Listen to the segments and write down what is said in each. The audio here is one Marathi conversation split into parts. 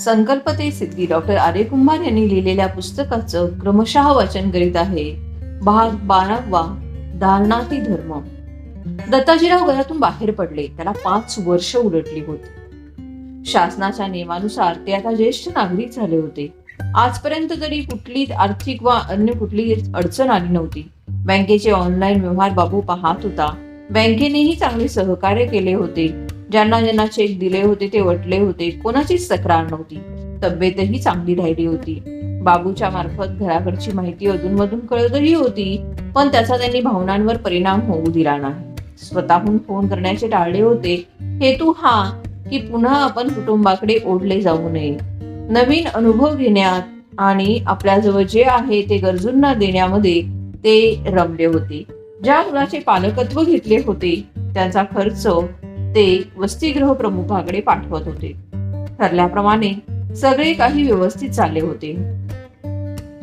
संकल्प ते सिद्धी. डॉक्टर आर्य कुंभार यांनी लिहिलेल्या पुस्तकाचं क्रमशः वाचन करीत आहे. भाग बारावा धारणाती धर्म. दत्ताजीराव घरातून बाहेर पडले. त्याला पाच वर्ष उलटली होती. शासनाच्या नियमानुसार ते आता ज्येष्ठ नागरिक झाले होते. आजपर्यंत तरी कुठली आर्थिक वा अन्य कुठली अडचण आली नव्हती. बँकेचे ऑनलाईन व्यवहार बाबू पाहत होता. बँकेनेही चांगले सहकार्य केले होते. ज्यांना ज्यांना चेक दिले होते ते वटले होते कोणाचीच तक्रार नव्हती. तब्येतही चांगली राहिली होती. बाबूच्या मार्फत घराकडची माहिती अधूनमधून कळतही होती पण त्याचा त्यांनी भावनांवर परिणाम होऊ दिला नाही. स्वतःहून फोन करण्याचे टाळले होते. हेतू हा की पुन्हा आपण कुटुंबाकडे ओढले जाऊ नये. नवीन अनुभव घेण्यात आणि आपल्याजवळ जे आहे ते गरजूंना देण्यामध्ये ते रमले होते. ज्या मुलाचे पालकत्व घेतले होते त्यांचा खर्च ते वसतिगृह प्रमुखाकडे पाठवत होते. ठरल्याप्रमाणे सगळे काही व्यवस्थित चालले होते.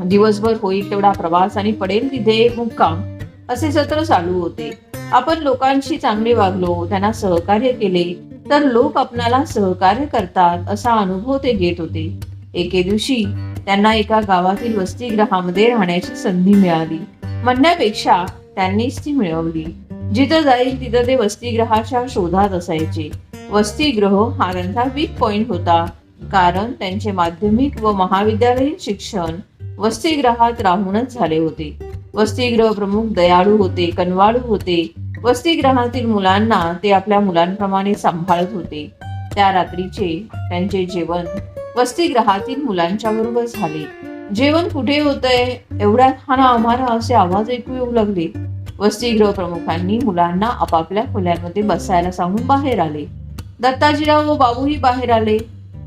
दिवसभर होईल तेवढा प्रवास आणि पडेल तिथे मुक्काम असे सत्र चालू होते. आपण लोकांशी चांगले वागलो त्यांना सहकार्य केले तर लोक आपणाला सहकार्य करतात असा अनुभव ते घेत होते. एके दिवशी त्यांना एका गावातील वसतिगृहामध्ये राहण्याची संधी मिळाली. म्हणण्यापेक्षा त्यांनीच ती मिळवली. जिथं जाईल तिथं ते वसतिग्रहाच्या शोधात असायचे. वसतिग्रह हा त्यांचा वीक पॉइंट होता कारण त्यांचे माध्यमिक व महाविद्यालयीन शिक्षण वसतिगृहात राहूनच झाले होते. वसतिगृह प्रमुख दयाळू होते कनवाळू होते. वसतिगृहातील मुलांना ते आपल्या मुलांप्रमाणे सांभाळत होते. त्या रात्रीचे त्यांचे जेवण वसतिगृहातील मुलांच्या बरोबर झाले. जेवण कुठे होतंय? एवढ्यात खाना आम्हाला असे आवाज ऐकू येऊ लागले. वसतिगृह प्रमुखांनी मुलांना आपापल्या खोल्यांमध्ये बसायला सांगून बाहेर आले. दत्ताजीराव व बाबूही बाहेर आले.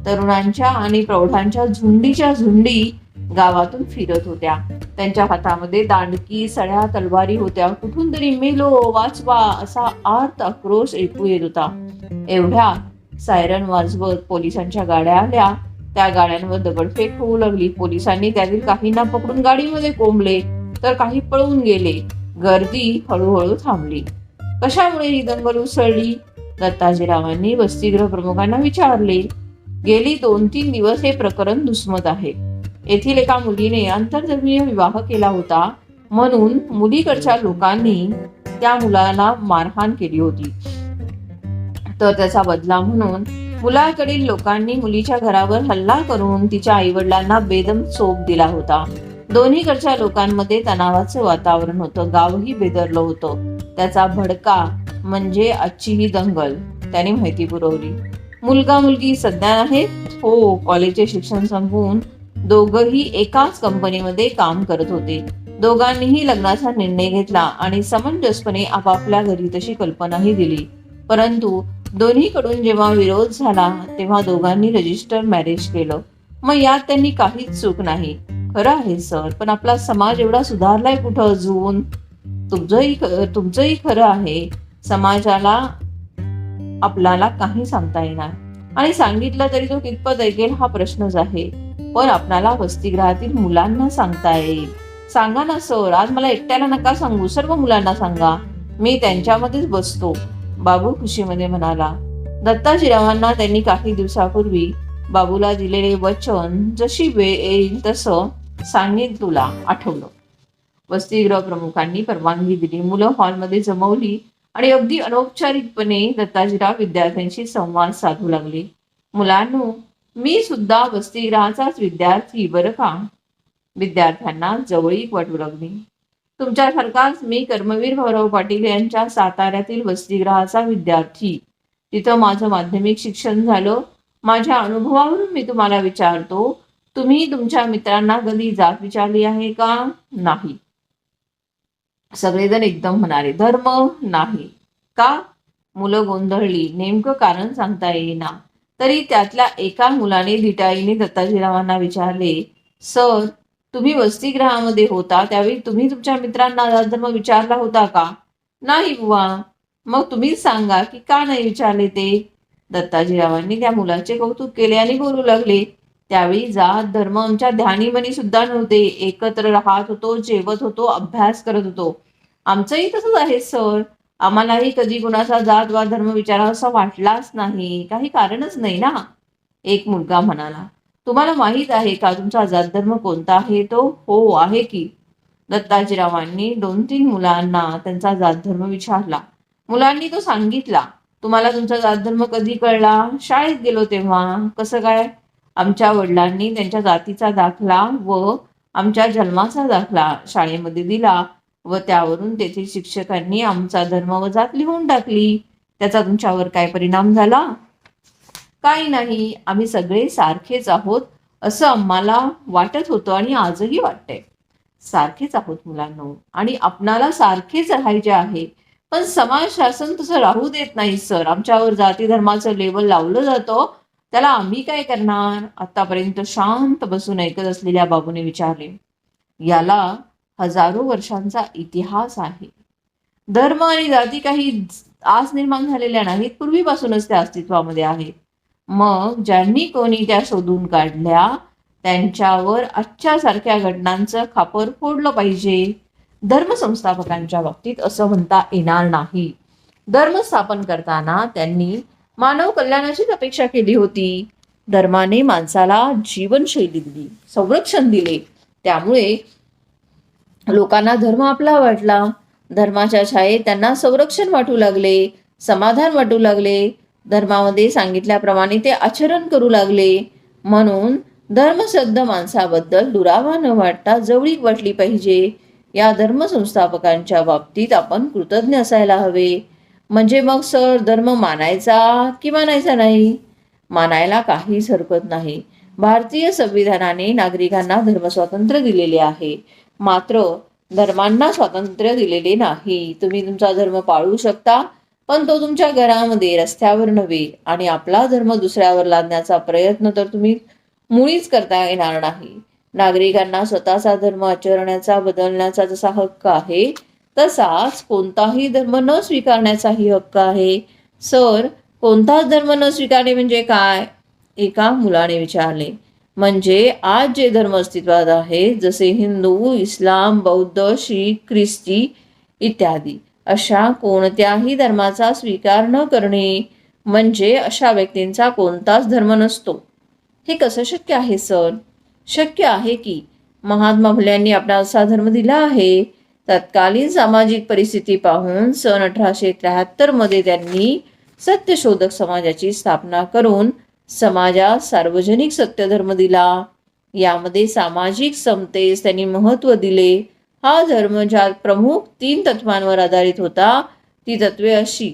तरुणांच्या आणि प्रौढांच्या झुंडीच्या झुंडी गावातून फिरत होत्या. त्यांच्या हातामध्ये दांडकी सळ्या तलवारी होत्या. कुठून तरी मेलो वाचवा असा आर्त आक्रोश ऐकू येत होता. एवढ्या सायरन वाजवत पोलिसांच्या गाड्या आल्या. त्या गाड्यांवर दगडफेक होऊ लागली. पोलिसांनी त्यातील काहींना पकडून गाडीमध्ये कोंबले तर काही पळून गेले. गर्दी हळूहळू थांबली. कशामुळे ही दंगल उसळली? दत्ताजीरावांनी वसतिगृह प्रमुखांना विचारले. गेली दोन तीन दिवस हे प्रकरण दुस्मत आहे. येथील एका मुलीने आंतरधर्मीय विवाह केला होता. म्हणून मुलीकडच्या लोकांनी त्या मुलाला मारहाण केली होती. तर त्याचा बदला म्हणून मुलाकडील लोकांनी मुलीच्या घरावर हल्ला करून तिच्या आईवडिलांना बेदम चोप दिला होता. दोन्हीकडच्या लोकांमध्ये तणावाचं वातावरण होतं गावही बेदरलं होतं. त्याचा भडका म्हणजे आजचीही दंगल त्याने माहिती पुरवली. मुलगा मुलगी सध्या आहेत? हो कॉलेजचे शिक्षण संपवून दोघही एकाच कंपनीमध्ये काम करत होते. दोघांनीही लग्नाचा निर्णय घेतला आणि समंजसपणे आपापल्या घरी तशी कल्पनाही दिली. परंतु दोन्हीकडून जेव्हा विरोध झाला तेव्हा दोघांनी रजिस्टर मॅरेज केलं. मग यात त्यांनी काहीच चूक नाही. खरं आहे सर. पण आपला समाज एवढा सुधारलाय कुठं अजून? तुमचंही तुमचंही खरं आहे. समाजाला आपल्याला काही सांगता येणार. आणि सांगितलं तरी तो कितपत ऐकेल हा प्रश्नच आहे. पण आपणाला वसतिगृहातील मुलांना सांगता येईल. सांगा ना सर. आज मला एकट्याला नका सांगू. सर्व मुलांना सांगा. मी त्यांच्यामध्येच बसतो. बाबू खुशीमध्ये म्हणाला. दत्ताजीरावांना त्यांनी काही दिवसापूर्वी बाबूला दिलेले वचन जशी वेळ येईल तसं सांगेन तुला. आठवलं. वसतिगृह प्रमुखांनी परवानगी दिली. मुलं हॉलमध्ये जमवली आणि अगदी अनौपचारिकपणे दत्ताजीराव विद्यार्थ्यांशी संवाद साधू लागले. मुलांनो मी सुद्धा वसतिगृहाचाच विद्यार्थी बरं का? विद्यार्थ्यांना जवळीक वाटू लागली. तुमच्यासारखाच मी कर्मवीर भाऊराव पाटील यांच्या साताऱ्यातील वसतिगृहाचा विद्यार्थी. तिथं माझं माध्यमिक शिक्षण झालं. माझ्या अनुभवावरून मी तुम्हाला विचारतो तुम्ही तुमच्या मित्रांना कधी जात विचारली आहे का? नाही. सगळेजण एकदम म्हणाले धर्म नाही. का? मुलं गोंधळली. नेमकं कारण सांगता येईना. तरी त्यातल्या एका मुलाने धिटाईने दत्ताजीरावांना विचारले सर तुम्ही वसतिगृहामध्ये होता त्यावेळी तुम्ही तुमच्या मित्रांना धर्म विचारला होता का? नाही बुवा. मग तुम्हीच सांगा की का नाही विचारले ते? दत्ताजीरावांनी त्या मुलाचे कौतुक केले आणि बोलू लागले त्यावेळी जात धर्म आमच्या ध्यानीमनी सुद्धा नव्हते. एकत्र राहत होतो जेवत होतो अभ्यास करत होतो. आमचंही तसंच आहे सर. आम्हालाही कधी कुणाचा जात वा धर्म विचारा असा वाटलाच नाही. काही कारणच नाही ना? एक मुलगा म्हणाला. तुम्हाला माहीत आहे का तुमचा जात धर्म कोणता आहे? तो हो आहे की. दत्ताजीरावांनी दोन तीन मुलांना त्यांचा जात धर्म विचारला. मुलांनी तो सांगितला. तुम्हाला तुमचा जात धर्म कधी कळला? शाळेत गेलो तेव्हा. कसं काय? आमच्या वडिलांनी त्यांच्या जातीचा दाखला व आमच्या जन्माचा दाखला शाळेमध्ये दिला व त्यावरून तेथील शिक्षकांनी आमचा धर्म व जात लिहून टाकली. त्याचा तुमच्यावर काय परिणाम झाला? काही नाही आम्ही सगळे सारखेच आहोत असं आम्हाला वाटत होतं आणि आजही वाटतंय. सारखेच आहोत मुलांनो आणि आपणाला सारखेच राहायचे आहे. पण समाज शासन तसं राहू देत नाही सर. आमच्यावर जाती धर्माचं लेवल लावलं जातं त्याला आम्ही काय करणार? आतापर्यंत शांत बसून ऐकत असलेल्या बाबूने विचारले याला हजारो वर्षांचा इतिहास आहे. धर्म आणि जाती काही आज निर्माण झालेल्या नाहीत पूर्वीपासूनच त्या अस्तित्वामध्ये आहेत. मग ज्यांनी कोणी त्या शोधून काढल्या त्यांच्यावर आजच्या सारख्या घटनांचं खापर फोडलं पाहिजे. धर्मसंस्थापकांच्या बाबतीत असं म्हणता येणार नाही. धर्म स्थापन करताना त्यांनी मानव कल्याणाचीच अपेक्षा केली होती. धर्माने माणसाला जीवनशैली दिली संरक्षण दिले. त्यामुळे लोकांना धर्म आपला वाटला. धर्माच्या छायेत त्यांना संरक्षण वाटू लागले समाधान वाटू लागले. धर्मामध्ये सांगितल्याप्रमाणे ते आचरण करू लागले. म्हणून धर्मश्रद्ध माणसाबद्दल दुरावा न वाटता जवळीक वाटली पाहिजे. या धर्मसंस्थापकांच्या बाबतीत आपण कृतज्ञ असायला हवे. म्हणजे मग सर धर्म मानायचा की मानायचा नाही? मानायला काहीच हरकत नाही. भारतीय संविधानाने नागरिकांना धर्मस्वातंत्र्य दिलेले आहे. मात्र धर्मांना स्वातंत्र्य दिलेले नाही. तुम्ही तुमचा धर्म पाळू शकता पण तो तुमच्या घरामध्ये रस्त्यावर नव्हे आणि आपला धर्म दुसऱ्यावर लादण्याचा प्रयत्न तर तुम्ही मुळीच करता येणार नाही. नागरिकांना स्वतःचा धर्म आचरण्याचा बदलण्याचा जसा हक्क आहे तसाच कोणताही धर्म न स्वीकारण्याचाही हक्क आहे. सर कोणताच धर्म न स्वीकारणे म्हणजे काय? एका मुलाने विचारले. म्हणजे आज जे धर्म अस्तित्वात आहेत जसे हिंदू इस्लाम बौद्ध शीख ख्रिस्ती इत्यादी अशा कोणत्याही धर्माचा स्वीकार न करणे म्हणजे अशा व्यक्तींचा कोणताच धर्म नसतो. हे कसं शक्य आहे सर? शक्य आहे की महात्मा फुल्यांनी आपला असा धर्म दिला आहे? तत्कालीन सामाजिक परिस्थिती पाहून सन अठराशे त्र्याहत्तरमध्ये त्यांनी सत्यशोधक समाजाची स्थापना करून समाजात सार्वजनिक सत्यधर्म दिला. यामध्ये सामाजिक समतेस त्यांनी महत्त्व दिले. हा धर्म ज्यात प्रमुख तीन तत्वांवर आधारित होता ती तत्वे अशी.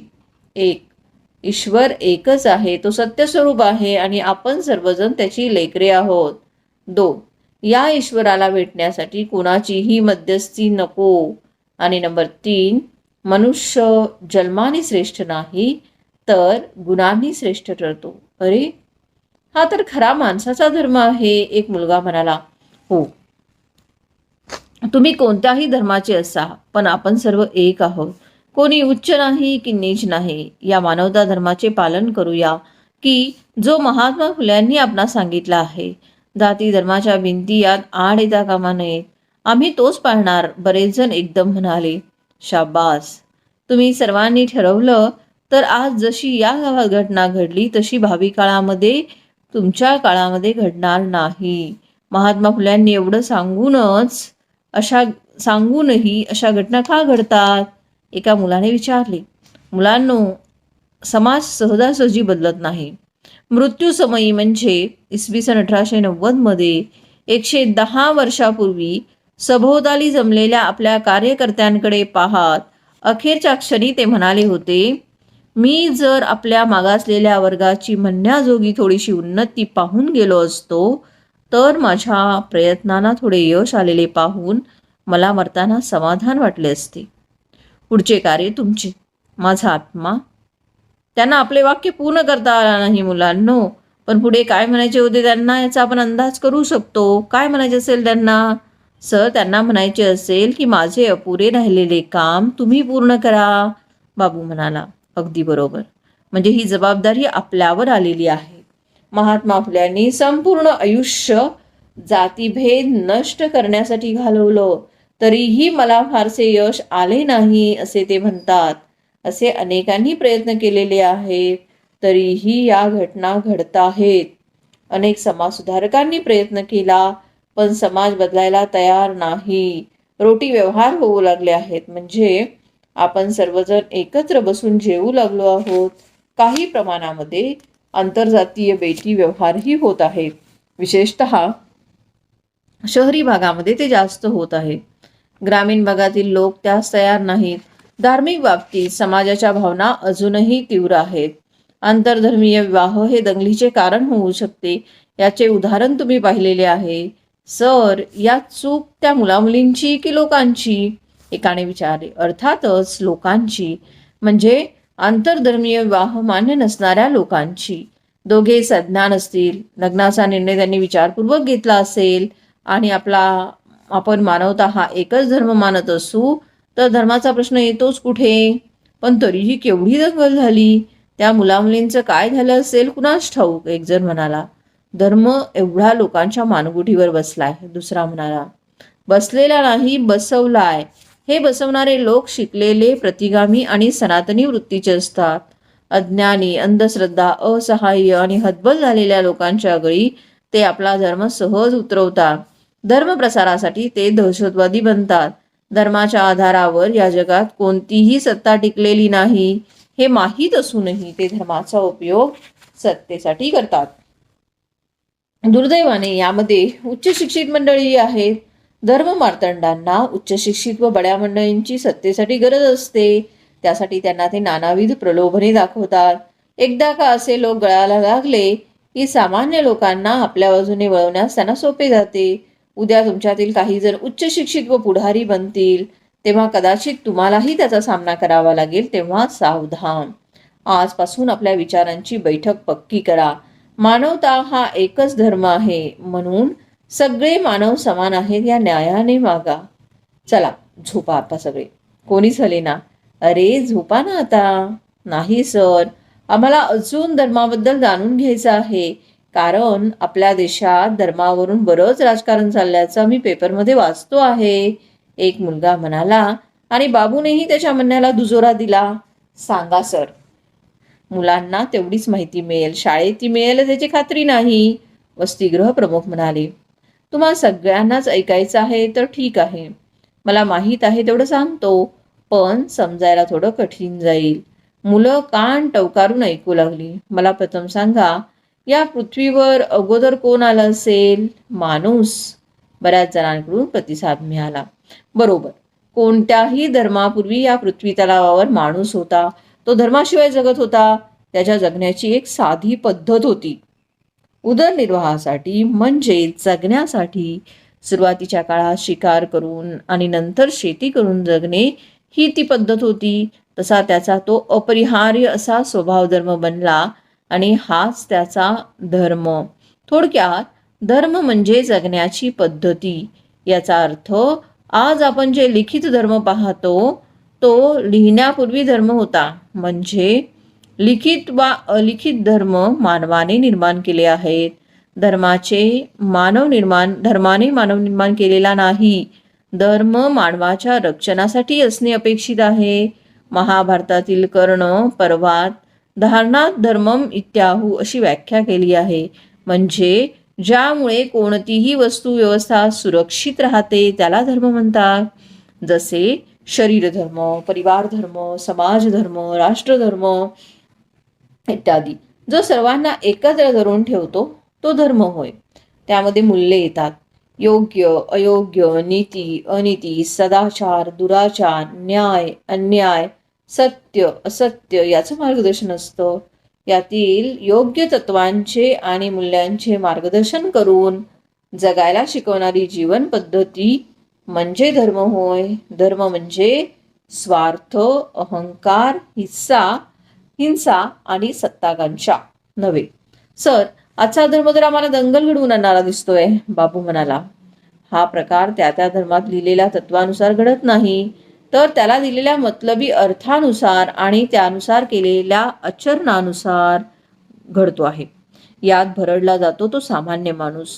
एक ईश्वर एकच आहे तो सत्यस्वरूप आहे आणि आपण सर्वजण त्याची लेकरे आहोत. दोन या ईश्वराला भेटण्यासाठी कोणाचीही मध्यस्थी नको. आणि नंबर तीन मनुष्य जन्माने श्रेष्ठ नाही तर गुणांनी श्रेष्ठ ठरतो. अरे हा तर खरा माणसाचा धर्म आहे एक मुलगा म्हणाला. हो. तुम्ही कोणत्याही धर्माचे असा पण आपण सर्व एक आहोत. कोणी उच्च नाही की नीच नाही या मानवता धर्माचे पालन करूया की जो महात्मा फुल्यांनी आपणास सांगितला आहे. जाती धर्माच्या भिंती यात आड येता कामा नयेत. आम्ही तोच पाळणार बरेच जण एकदम म्हणाले. शाबास. तुम्ही सर्वांनी ठरवलं तर आज जशी या गावात घटना घडली तशी भावी काळामध्ये तुमच्या काळामध्ये घडणार नाही. महात्मा फुल्यांनी एवढं सांगूनच अशा सांगूनही अशा घटना का घडतात? एका मुलाने विचारले. मुलांनो समाज सहजासहजी बदलत नाही. मृत्यूसमयी म्हणजे इसवी सन अठराशे नव्वदमध्ये एकशे दहा वर्षापूर्वी सभोवताली जमलेल्या आपल्या कार्यकर्त्यांकडे पाहात अखेरच्या क्षणी ते म्हणाले होते मी जर आपल्या मागासलेल्या वर्गाची म्हणण्याजोगी थोडीशी उन्नती पाहून गेलो असतो तर माझ्या प्रयत्नांना थोडे यश आलेले पाहून मला मरताना समाधान वाटले असते. पुढचे कार्य तुमचे. माझा आत्मा त्यांना आपले वाक्य पूर्ण करता आला नाही मुलांनो. पण पुढे काय म्हणायचे होते त्यांना? याचा आपण अंदाज करू शकतो. काय म्हणायचे असेल त्यांना? सर त्यांना म्हणायचे असेल की माझे अपुरे राहिलेले काम तुम्ही पूर्ण करा. बाबू म्हणाला अगदी बरोबर. म्हणजे ही जबाबदारी आपल्यावर आलेली आहे. महात्मा फुल्यांनी संपूर्ण आयुष्य जातीभेद नष्ट करण्यासाठी घालवलं. तरीही मला फारसे यश आले नाही असे ते म्हणतात. असे अनेकांनी प्रयत्न केलेले आहेत तरीही या घटना घडत आहेत. अनेक समाजसुधारकांनी प्रयत्न केला पण समाज बदलायला तयार नाही. रोटी व्यवहार होऊ लागले आहेत. म्हणजे आपण सर्वजण एकत्र बसून जेवू लागलो आहोत. काही प्रमाणामध्ये आंतरजातीय बेटी व्यवहारही होत आहेत. विशेषत शहरी भागामध्ये ते जास्त होत आहे ग्रामीण भागातील लोक त्यास तयार नाहीत. धार्मिक बाबतीत समाजाच्या भावना अजूनही तीव्र आहेत. आंतरधर्मीय विवाह हे दंगलीचे कारण होऊ शकते याचे उदाहरण तुम्ही पाहिलेले आहे. सर या चूक त्या मुलामुलींची की लोकांची? एकाने विचारले. अर्थातच लोकांची. म्हणजे आंतरधर्मीय विवाह मान्य नसणाऱ्या लोकांची. दोघे सज्ञान असतील. लग्नाचा निर्णय त्यांनी विचारपूर्वक घेतला असेल. आणि आपला आपण मानवता हा एकच धर्म मानत असू तर धर्माचा प्रश्न येतोच कुठे? पण तरीही केवढी दंगल झाली? त्या मुलामुलींचं काय झालं असेल? कुणाच ठाऊक? एक जण म्हणाला धर्म एवढा लोकांच्या मानगुटीवर बसलाय. दुसरा म्हणाला बसलेला नाही बसवलाय. हे बसवणारे लोक शिकलेले प्रतिगामी आणि सनातनी वृत्तीचे असतात. अज्ञानी अंधश्रद्धा असहाय्य आणि हतबल झालेल्या लोकांच्या गळी ते आपला धर्म सहज उतरवतात. धर्म प्रसारासाठी ते दहशतवादी बनतात. धर्माच्या आधारावर या जगात कोणतीही सत्ता टिकलेली नाही. हे माहीत असूनही ते धर्माचा उपयोग सत्तेसाठी करतात. दुर्दैवाने यामध्ये उच्च शिक्षित मंडळी आहेत. धर्म मार्तंडांना उच्च शिक्षित व बड्या मंडळींची सत्तेसाठी गरज असते. त्यासाठी त्यांना ते नानाविध प्रलोभने दाखवतात. एकदा का असे लोक गळाला लागले की सामान्य लोकांना आपल्या बाजूने वळवण्यास त्यांना सोपे जाते. उद्या तुमच्यातील काही जण उच्च शिक्षित व पुढारी बनतील तेव्हा कदाचित तुम्हालाही त्याचा सामना करावा लागेल तेव्हा सावधान. आजपासून आपल्या विचारांची बैठक पक्की करा. मानवता हा एकच धर्म आहे म्हणून सगळे मानव समान आहेत या न्यायाने मागा. चला झोपा आता सगळे. कोणीच हले ना? अरे झोपा ना आता. नाही सर. आम्हाला अजून धर्माबद्दल जाणून घ्यायचं आहे. कारण आपल्या देशात धर्मावरून बरंच राजकारण चालल्याचं मी पेपरमध्ये वाचतो आहे. एक मुलगा म्हणाला आणि बाबूनेही त्याच्या म्हणण्याला दुजोरा दिला. सांगा सर. मुलांना तेवढीच माहिती मिळेल. शाळेत ती मिळेल त्याची खात्री नाही. वसतिगृह प्रमुख म्हणाले तुम्हा सगळ्यांनाच ऐकायचं आहे तर ठीक आहे. मला माहीत आहे तेवढं सांगतो पण समजायला थोडं कठीण जाईल. मुलं कान टवकारून ऐकू लागली. मला प्रथम सांगा या पृथ्वीवर अगोदर कोण आलं असेल? माणूस. बऱ्याच जणांकडून प्रतिसाद मिळाला. बरोबर. कोणत्याही धर्मापूर्वी या पृथ्वी तलावावर माणूस होता. तो धर्माशिवाय जगत होता. त्याच्या जगण्याची एक साधी पद्धत होती. उदरनिर्वाहासाठी म्हणजे जगण्यासाठी सुरुवातीच्या काळात शिकार करून आणि नंतर शेती करून जगणे ही ती पद्धत होती. तसा त्याचा तो अपरिहार्य असा स्वभाव धर्म बनला. आणि हाच त्याचा धर्म. थोडक्यात धर्म म्हणजे जगण्याची पद्धती. याचा अर्थ आज आपण जे लिखित धर्म पाहतो तो लिहिण्यापूर्वी धर्म होता. म्हणजे लिखित वा अलिखित धर्म मानवाने निर्माण केले आहेत. धर्माचे मानव निर्माण धर्माने मानव निर्माण केलेला नाही. धर्म मानवाच्या रक्षणासाठी असणे अपेक्षित आहे. महाभारतातील कर्ण पर्वात धारणात धर्मम इत्याहू अशी व्याख्या केली आहे. म्हणजे ज्यामुळे कोणतीही वस्तू व्यवस्था सुरक्षित राहते त्याला धर्म म्हणतात. जसे शरीर धर्म परिवार धर्म समाज धर्म राष्ट्रधर्म इत्यादी. जो सर्वांना एकत्र धरून ठेवतो तो धर्म होय. त्यामध्ये मूल्ये येतात. योग्य अयोग्य नीती अनिती सदाचार दुराचार न्याय अन्याय सत्य असत्य याचं मार्गदर्शन असतं. यातील योग्य तत्वांचे आणि मूल्यांचे मार्गदर्शन करून जगायला शिकवणारी जीवन पद्धती म्हणजे धर्म होय. धर्म म्हणजे स्वार्थ अहंकार हिस्सा हिंसा आणि सत्ताकांक्षा. नव्हे. सर आजचा धर्म तर आम्हाला दंगल घडवून आणणारा दिसतोय बाबू म्हणाला. हा प्रकार त्या त्या धर्मात लिहिलेल्या तत्वानुसार घडत नाही. तर त्याला दिलेल्या मतलबी अर्थानुसार आणि त्यानुसार केलेल्या आचरणानुसार घडतो आहे. यात भरडला जातो तो सामान्य माणूस.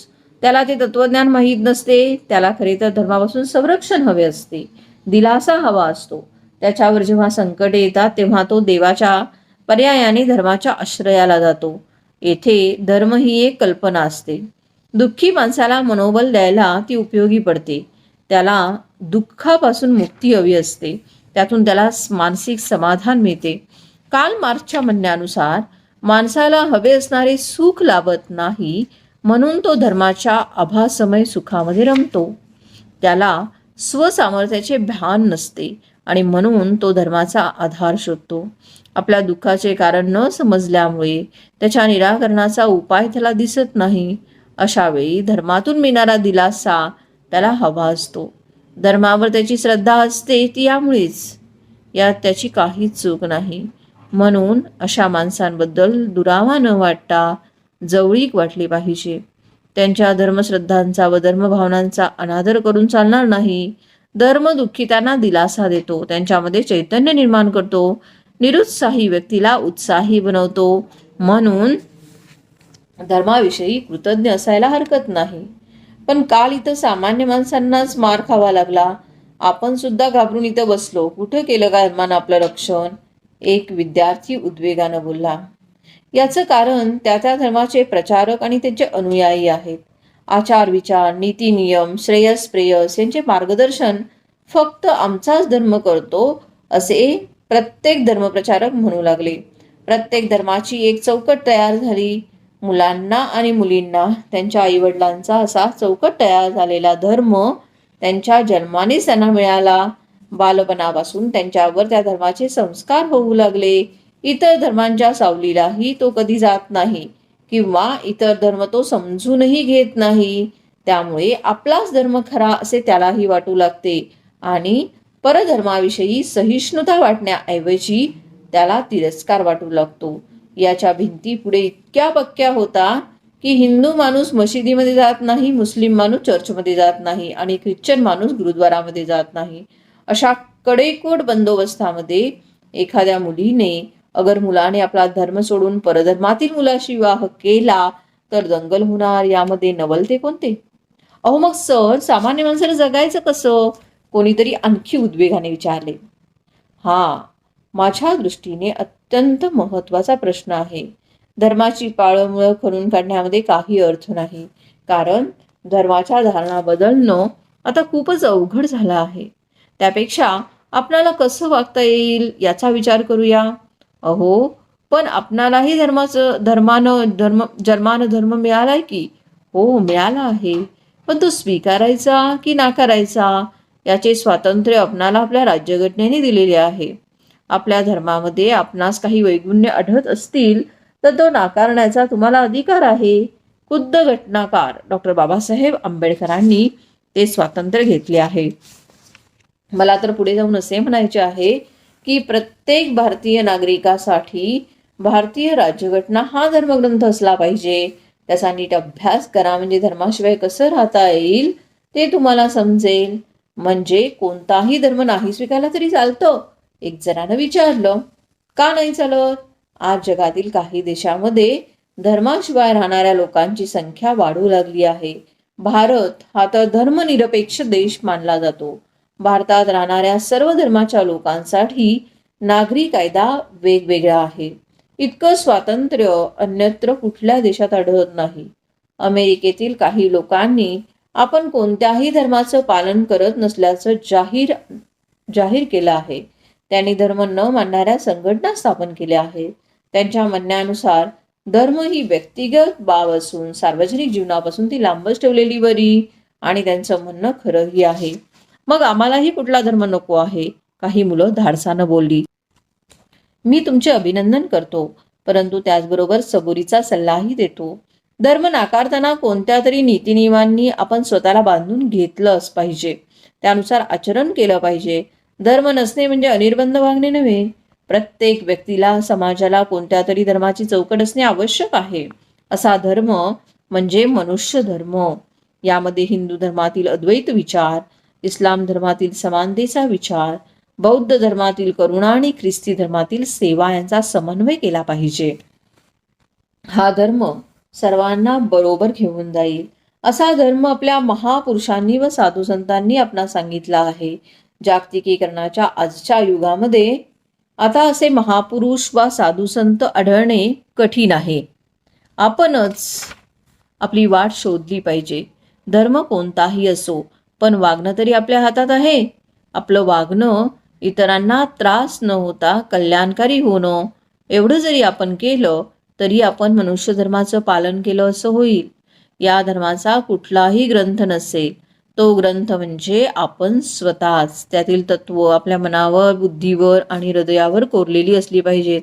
त्याला ते तत्वज्ञान माहीत नसते त्याला खरे तर धर्मापासून संरक्षण हवे असते. दिलासा हवा असतो. त्याच्यावर जेव्हा संकट येतात तेव्हा तो देवाच्या पर्यायाने धर्माच्या आश्रयाला जातो. येथे धर्म ही एक कल्पना असते. दुःखी माणसाला मनोबल द्यायला ती उपयोगी पडते. त्याला दुःखापासून मुक्ती हवी असते. त्यातून त्याला मानसिक समाधान मिळते. काल मार्चच्या म्हणण्यानुसार माणसाला हवे असणारे सुख लाभत नाही म्हणून तो धर्माच्या अभासमय सुखामध्ये रमतो. त्याला स्वसामर्थ्याचे भान नसते आणि म्हणून तो धर्माचा आधार शोधतो. आपल्या दुःखाचे कारण न समजल्यामुळे त्याच्या निराकरणाचा उपाय त्याला दिसत नाही. अशावेळी धर्मातून मिळणारा दिलासा त्याला हवा असतो. धर्मावर त्याची श्रद्धा असते ती यामुळेच. यात त्याची काहीच चूक नाही. म्हणून अशा माणसांबद्दल दुरावा न वाटता जवळीक वाटली पाहिजे. त्यांच्या धर्मश्रद्धांचा व धर्मभावनांचा अनादर करून चालणार नाही. धर्म दुःखितांना दिलासा देतो. त्यांच्यामध्ये चैतन्य निर्माण करतो. निरुत्साही व्यक्तीला उत्साही बनवतो. म्हणून धर्माविषयी कृतज्ञ असायला हरकत नाही. पण काल इथं सामान्य माणसांनाच मार खावा लागला. आपण सुद्धा घाबरून इथं बसलो. कुठं केलं का मान आपलं रक्षण? एक विद्यार्थी उद्वेगानं बोलला. याचं कारण त्या त्या धर्माचे प्रचारक आणि त्यांचे अनुयायी आहेत. आचार विचार नीती नियम श्रेयस प्रेयस यांचे मार्गदर्शन फक्त आमचाच धर्म करतो असे प्रत्येक धर्मप्रचारक म्हणू लागले. प्रत्येक धर्माची एक चौकट तयार झाली. मुलांना आणि मुलींना त्यांच्या आईवडिलांचा असा चौकट तयार झालेला धर्म त्यांच्या जन्मानेच त्यांना मिळाला. बालपणापासून त्यांच्यावर त्या धर्माचे संस्कार होऊ लागले. इतर धर्मांच्या सावलीलाही तो कधी जात नाही किंवा इतर धर्म तो समजूनही घेत नाही. त्यामुळे आपलाच धर्म खरा असे त्यालाही वाटू लागते आणि परधर्माविषयी सहिष्णुता वाटण्याऐवजी त्याला तिरस्कार वाटू लागतो. याच्या भिंती पुढे इतक्या पक्क्या होता की हिंदू माणूस मशिदीमध्ये जात नाही मुस्लिम माणूस चर्चमध्ये जात नाही आणि ख्रिश्चन माणूस गुरुद्वारामध्ये जात नाही. अशा कडेकोट बंदोबस्तामध्ये एखाद्या मुलीने अगर मुलाने आपला धर्म सोडून परधर्मातील मुलाशी विवाह केला तर दंगल होणार. यामध्ये नवलते कोणते? अहो मग सर सामान्य माणसाला जगायचं कसं? कोणीतरी आणखी उद्वेगाने विचारले. हा माझ्या दृष्टीने अत्यंत महत्त्वाचा प्रश्न आहे. धर्माची पाळमुळं खणून काढण्यामध्ये काही अर्थ नाही. कारण धर्माच्या धारणा बदलणं आता खूपच अवघड झालं आहे. त्यापेक्षा आपणाला कसं वागता येईल याचा विचार करूया. अहो पण आपणालाही धर्माचं धर्मानं धर्म जन्मानं धर्म मिळालाय की? हो मिळाला आहे. पण तो स्वीकारायचा की नाकारायचा याचे स्वातंत्र्य आपणाला आपल्या राज्यघटनेने दिलेले आहे. आपल्या धर्मामध्ये आपणास काही वैगुण्य आढळत असतील तर तो नाकारण्याचा तुम्हाला अधिकार आहे. खुद्द घटनाकार डॉक्टर बाबासाहेब आंबेडकरांनी ते स्वातंत्र्य घेतले आहे. मला तर पुढे जाऊन असे म्हणायचे आहे की प्रत्येक भारतीय नागरिकासाठी भारतीय राज्यघटना हा धर्मग्रंथ असला पाहिजे. त्याचा नीट अभ्यास करा म्हणजे धर्माशिवाय कसं राहता येईल ते तुम्हाला समजेल. म्हणजे कोणताही धर्म नाही स्वीकारला तरी चालतं. एक जणानं विचारलं का नाही चालत? आज जगातील काही देशामध्ये धर्माशिवाय राहणाऱ्या लोकांची संख्या वाढू लागली आहे. भारत हा तर धर्मनिरपेक्ष देश मानला जातो. भारतात राहणाऱ्या सर्व धर्माच्या लोकांसाठी नागरी कायदा वेगवेगळा आहे. इतकं स्वातंत्र्य अन्यत्र कुठल्या देशात आढळत नाही. अमेरिकेतील काही लोकांनी आपण कोणत्याही धर्माचं पालन करत नसल्याचं जाहीर जाहीर केलं आहे. त्यांनी धर्म न मानणाऱ्या संघटना स्थापन केल्या आहेत. त्यांच्या म्हणण्यानुसार धर्म ही व्यक्तिगत बाब असून सार्वजनिक जीवनापासून ती लांबच ठेवलेली बरी आणि त्यांचं म्हणणं खरंही आहे. मग आम्हालाही कुठला धर्म नको आहे? काही मुलं धाडसानं बोलली. मी तुमचे अभिनंदन करतो परंतु त्याचबरोबर सबुरीचा सल्लाही देतो. धर्म नाकारताना कोणत्या तरी नीतिनियमांनी आपण स्वतःला बांधून घेतलंच पाहिजे. त्यानुसार आचरण केलं पाहिजे. धर्म नसणे म्हणजे अनिर्बंध वागणे नव्हे. प्रत्येक व्यक्तीला समाजाला कोणत्या तरी धर्माची चौकट असणे आवश्यक आहे. असा धर्म म्हणजे मनुष्य धर्म. यामध्ये हिंदू धर्मातील अद्वैत विचार इस्लाम धर्मातील समानतेचा विचार बौद्ध धर्मातील करुणा आणि ख्रिस्ती धर्मातील सेवा यांचा समन्वय केला पाहिजे. हा धर्म सर्वांना बरोबर घेऊन जाईल. असा धर्म आपल्या महापुरुषांनी व साधू संतांनी आपण सांगितला आहे. जागतिकीकरणाच्या आजच्या युगामध्ये आता असे महापुरुष वा साधुसंत आढळणे कठीण आहे. आपणच आपली वाट शोधली पाहिजे. धर्म कोणताही असो पण वागणं तरी आपल्या हातात आहे. आपलं वागणं इतरांना त्रास न होता कल्याणकारी होणं एवढं जरी आपण केलं तरी आपण मनुष्य धर्माचं पालन केलं असं होईल. या धर्माचा कुठलाही ग्रंथ नसेल. तो ग्रंथ म्हणजे आपण स्वतःच. त्यातील तत्व आपल्या मनावर बुद्धीवर आणि हृदयावर कोरलेली असली पाहिजेत.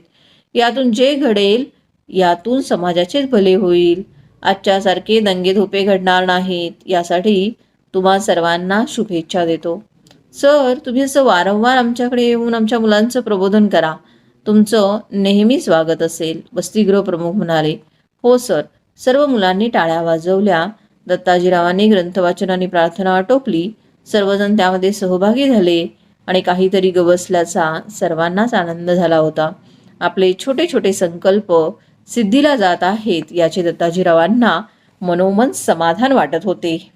यातून जे घडेल यातून समाजाचेच भले होईल. आजच्यासारखे दंगे धोपे घडणार नाहीत यासाठी तुम्हा सर्वांना शुभेच्छा देतो. सर तुम्ही असं वारंवार आमच्याकडे येऊन आमच्या मुलांचं प्रबोधन करा. तुमचं नेहमी स्वागत असेल वसतिगृह प्रमुख म्हणाले. हो सर. सर्व मुलांनी टाळ्या वाजवल्या. दत्ताजीरावांनी ग्रंथवाचनाने प्रार्थना आटोपली. सर्वजण त्यामध्ये सहभागी झाले आणि काहीतरी गवसल्याचा सर्वांनाच आनंद झाला होता. आपले छोटे छोटे संकल्प सिद्धीला जात आहेत याचे दत्ताजीरावांना मनोमन समाधान वाटत होते.